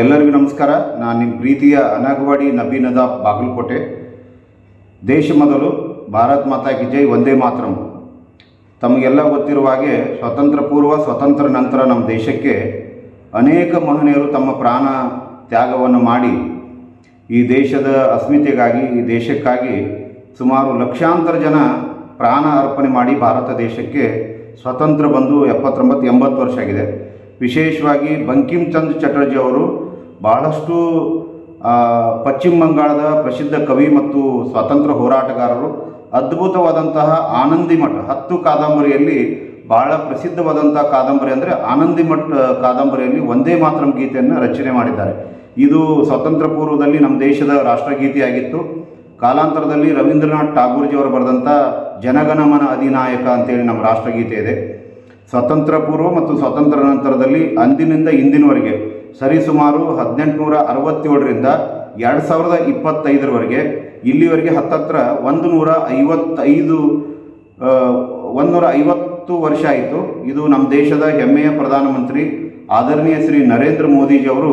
ಎಲ್ಲರಿಗೂ ನಮಸ್ಕಾರ. ನಾನು ನಿಮ್ಮ ಪ್ರೀತಿಯ ಅನಗವಾಡಿ ನಬೀನದ ಬಾಗಲಕೋಟೆ. ದೇಶ ಮೊದಲು, ಭಾರತ್ ಮಾತಾ ಕಿ ಜೈ ಒಂದೇ ಮಾತ್ರಂ. ತಮಗೆಲ್ಲ ಗೊತ್ತಿರುವ ಹಾಗೆ ಸ್ವತಂತ್ರ ಪೂರ್ವ, ಸ್ವತಂತ್ರ ನಂತರ ನಮ್ಮ ದೇಶಕ್ಕೆ ಅನೇಕ ಮಹನೀಯರು ತಮ್ಮ ಪ್ರಾಣ ತ್ಯಾಗವನ್ನು ಮಾಡಿ ಈ ದೇಶದ ಅಸ್ಮಿತೆಗಾಗಿ, ಈ ದೇಶಕ್ಕಾಗಿ ಸುಮಾರು ಲಕ್ಷಾಂತರ ಜನ ಪ್ರಾಣ ಅರ್ಪಣೆ ಮಾಡಿ ಭಾರತ ದೇಶಕ್ಕೆ ಸ್ವತಂತ್ರ ಬಂದು ಎಪ್ಪತ್ತೊಂಬತ್ತು, ಎಂಬತ್ತು ವರ್ಷ ಆಗಿದೆ. ವಿಶೇಷವಾಗಿ ಬಂಕಿಮ್ ಚಂದ್ ಚಟರ್ಜಿ ಅವರು ಬಹಳಷ್ಟು ಪಶ್ಚಿಮ ಬಂಗಾಳದ ಪ್ರಸಿದ್ಧ ಕವಿ ಮತ್ತು ಸ್ವಾತಂತ್ರ್ಯ ಹೋರಾಟಗಾರರು, ಅದ್ಭುತವಾದಂತಹ ಆನಂದಿ ಮಠ, ಹತ್ತು ಕಾದಂಬರಿಯಲ್ಲಿ ಬಹಳ ಪ್ರಸಿದ್ಧವಾದಂತಹ ಕಾದಂಬರಿ ಅಂದರೆ ಆನಂದಿ ಮಠ ಕಾದಂಬರಿಯಲ್ಲಿ ಒಂದೇ ಮಾತ್ರಂ ಗೀತೆಯನ್ನು ರಚನೆ ಮಾಡಿದ್ದಾರೆ. ಇದು ಸ್ವಾತಂತ್ರ್ಯ ಪೂರ್ವದಲ್ಲಿ ನಮ್ಮ ದೇಶದ ರಾಷ್ಟ್ರಗೀತೆಯಾಗಿತ್ತು. ಕಾಲಾಂತರದಲ್ಲಿ ರವೀಂದ್ರನಾಥ್ ಠಾಗೂರ್ಜಿಯವರು ಬರೆದಂಥ ಜನಗಣಮನ ಅಧಿನಾಯಕ ಅಂತೇಳಿ ನಮ್ಮ ರಾಷ್ಟ್ರಗೀತೆ ಇದೆ. ಸ್ವತಂತ್ರ ಪೂರ್ವ ಮತ್ತು ಸ್ವಾತಂತ್ರ್ಯ ನಂತರದಲ್ಲಿ ಅಂದಿನಿಂದ ಇಂದಿನವರೆಗೆ, ಸರಿಸುಮಾರು ಹದಿನೆಂಟುನೂರ ಅರವತ್ತೇಳರಿಂದ ಎರಡು ಸಾವಿರದ ಇಪ್ಪತ್ತೈದರವರೆಗೆ, ಇಲ್ಲಿವರೆಗೆ ಹತ್ತತ್ರ ಒಂದು ನೂರ ಐವತ್ತೈದು ಒಂದು ನೂರ ಐವತ್ತು ವರ್ಷ ಆಯಿತು. ಇದು ನಮ್ಮ ದೇಶದ ಹೆಮ್ಮೆಯ ಪ್ರಧಾನಮಂತ್ರಿ ಆದರಣೀಯ ಶ್ರೀ ನರೇಂದ್ರ ಮೋದಿಜಿಯವರು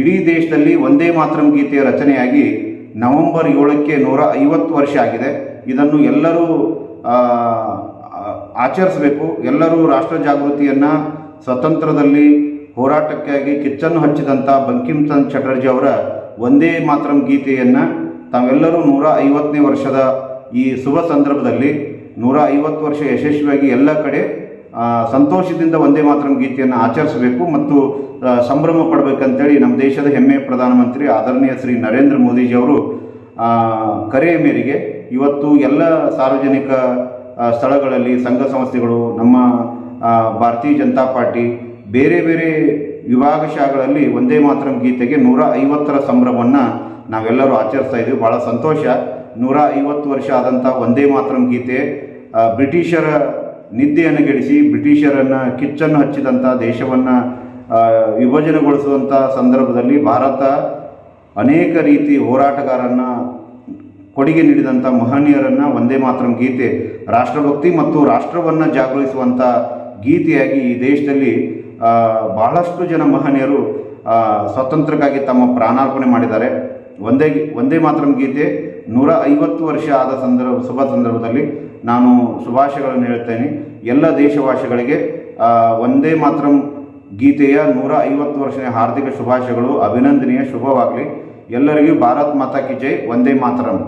ಇಡೀ ದೇಶದಲ್ಲಿ ಒಂದೇ ಮಾತರಂ ಗೀತೆಯ ರಚನೆಯಾಗಿ ನವೆಂಬರ್ ಏಳಕ್ಕೆ ನೂರ ಐವತ್ತು ವರ್ಷ ಆಗಿದೆ. ಇದನ್ನು ಎಲ್ಲರೂ ಆಚರಿಸಬೇಕು. ಎಲ್ಲರೂ ರಾಷ್ಟ್ರ ಜಾಗೃತಿಯನ್ನು ಸ್ವತಂತ್ರದಲ್ಲಿ ಹೋರಾಟಕ್ಕಾಗಿ ಕಿಚ್ಚನ್ನು ಹಚ್ಚಿದಂಥ ಬಂಕಿಮ್ ಚಂದ್ ಚಟರ್ಜಿ ಅವರ ಒಂದೇ ಮಾತ್ರಂ ಗೀತೆಯನ್ನು ತಾವೆಲ್ಲರೂ ನೂರ ಐವತ್ತನೇ ವರ್ಷದ ಈ ಶುಭ ಸಂದರ್ಭದಲ್ಲಿ ನೂರ ಐವತ್ತು ವರ್ಷ ಯಶಸ್ವಿಯಾಗಿ ಎಲ್ಲ ಕಡೆ ಸಂತೋಷದಿಂದ ಒಂದೇ ಮಾತರಂ ಗೀತೆಯನ್ನು ಆಚರಿಸಬೇಕು ಮತ್ತು ಸಂಭ್ರಮ ಪಡಬೇಕಂತೇಳಿ ನಮ್ಮ ದೇಶದ ಹೆಮ್ಮೆಯ ಪ್ರಧಾನಮಂತ್ರಿ ಆದರಣೀಯ ಶ್ರೀ ನರೇಂದ್ರ ಮೋದಿಜಿಯವರು ಕರೆಯ ಮೇರೆಗೆ ಇವತ್ತು ಎಲ್ಲ ಸಾರ್ವಜನಿಕ ಸ್ಥಳಗಳಲ್ಲಿ ಸಂಘ ಸಂಸ್ಥೆಗಳು, ನಮ್ಮ ಭಾರತೀಯ ಜನತಾ ಪಾರ್ಟಿ, ಬೇರೆ ಬೇರೆ ವಿಭಾಗಶಾಗಳಲ್ಲಿ ಒಂದೇ ಮಾತರಂ ಗೀತೆಗೆ ನೂರ ಐವತ್ತರ ಸಂಭ್ರಮವನ್ನು ನಾವೆಲ್ಲರೂ ಆಚರಿಸ್ತಾ ಇದ್ದೀವಿ. ಭಾಳ ಸಂತೋಷ. ನೂರ ಐವತ್ತು ವರ್ಷ ಆದಂಥ ಒಂದೇ ಮಾತರಂ ಗೀತೆ ಬ್ರಿಟಿಷರ ನಿದ್ದೆಯನ್ನು ಗೆಡಿಸಿ, ಬ್ರಿಟಿಷರನ್ನು ಕಿಚ್ಚನ್ನು ಹಚ್ಚಿದಂಥ ದೇಶವನ್ನು ವಿಭಜನೆಗೊಳಿಸುವಂಥ ಸಂದರ್ಭದಲ್ಲಿ ಭಾರತ ಅನೇಕ ರೀತಿ ಹೋರಾಟಗಾರರನ್ನ ಕೊಡುಗೆ ನೀಡಿದಂಥ ಮಹನೀಯರನ್ನು ಒಂದೇ ಮಾತರಂ ಗೀತೆ, ರಾಷ್ಟ್ರಭಕ್ತಿ ಮತ್ತು ರಾಷ್ಟ್ರವನ್ನು ಜಾಗೃತಿಸುವಂಥ ಗೀತೆಯಾಗಿ ಈ ದೇಶದಲ್ಲಿ ಬಹಳಷ್ಟು ಜನ ಮಹನೀಯರು ಸ್ವತಂತ್ರಕ್ಕಾಗಿ ತಮ್ಮ ಪ್ರಾಣಾರ್ಪಣೆ ಮಾಡಿದ್ದಾರೆ. ಒಂದೇ ಒಂದೇ ಮಾತರಂ ಗೀತೆ ನೂರ ಐವತ್ತು ವರ್ಷ ಆದ ಸಂದರ್ಭ, ಶುಭ ಸಂದರ್ಭದಲ್ಲಿ ನಾನು ಶುಭಾಶಯಗಳನ್ನು ಹೇಳ್ತೇನೆ. ಎಲ್ಲ ದೇಶವಾಸಿಗಳಿಗೆ ಒಂದೇ ಮಾತರಂ ಗೀತೆಯ ನೂರ ಐವತ್ತು ವರ್ಷದ ಹಾರ್ದಿಕ ಶುಭಾಶಯಗಳು, ಅಭಿನಂದನೀಯ ಶುಭವಾಗಲಿ. ಎಲ್ಲರಿಗೂ ಭಾರತ್ ಮಾತಾ ಕಿ ಜೈ ಒಂದೇ ಮಾತರಂ.